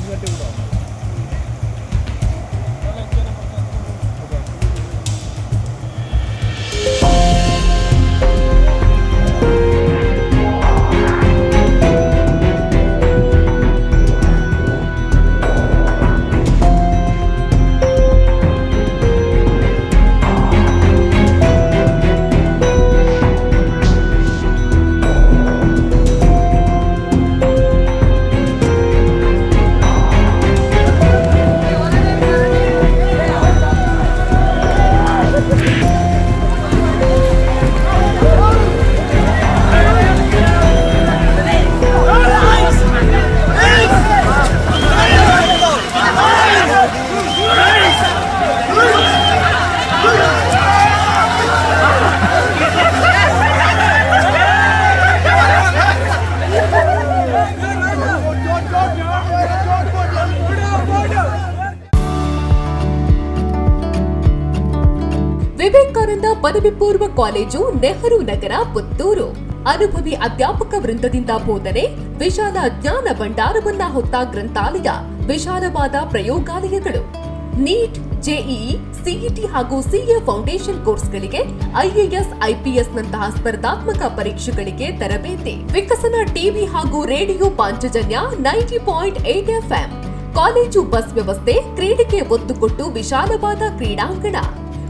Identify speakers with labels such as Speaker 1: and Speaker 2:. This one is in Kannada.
Speaker 1: 你要丢个多 ವಿವೇಕಾನಂದ ಪದವಿ ಪೂರ್ವ ಕಾಲೇಜು ನೆಹರು ನಗರ, ಪುತ್ತೂರು. ಅನುಭವಿ ಅಧ್ಯಾಪಕ ವೃಂದದಿಂದ ಬೋಧನೆ, ವಿಶಾಲ ಜ್ಞಾನ ಭಂಡಾರವನ್ನ ಹೊತ್ತ ಗ್ರಂಥಾಲಯ, ವಿಶಾಲವಾದ ಪ್ರಯೋಗಾಲಯಗಳು. ನೀಟ್, ಜೆಇಇ, ಸಿಇಟಿ ಹಾಗೂ ಸಿಎ ಫೌಂಡೇಶನ್ ಕೋರ್ಸ್ಗಳಿಗೆ ಐಎಎಸ್, ಐಪಿಎಸ್ ನಂತಹ ಸ್ಪರ್ಧಾತ್ಮಕ ಪರೀಕ್ಷೆಗಳಿಗೆ ತರಬೇತಿ. ವಿಕಸನ ಟಿವಿ ಹಾಗೂ radio Panchajanya ninety point eight FM. College bus ವ್ಯವಸ್ಥೆ, ಕ್ರೀಡೆಗೆ ಒತ್ತು ಕೊಟ್ಟು ವಿಶಾಲವಾದ ಕ್ರೀಡಾಂಗಣ.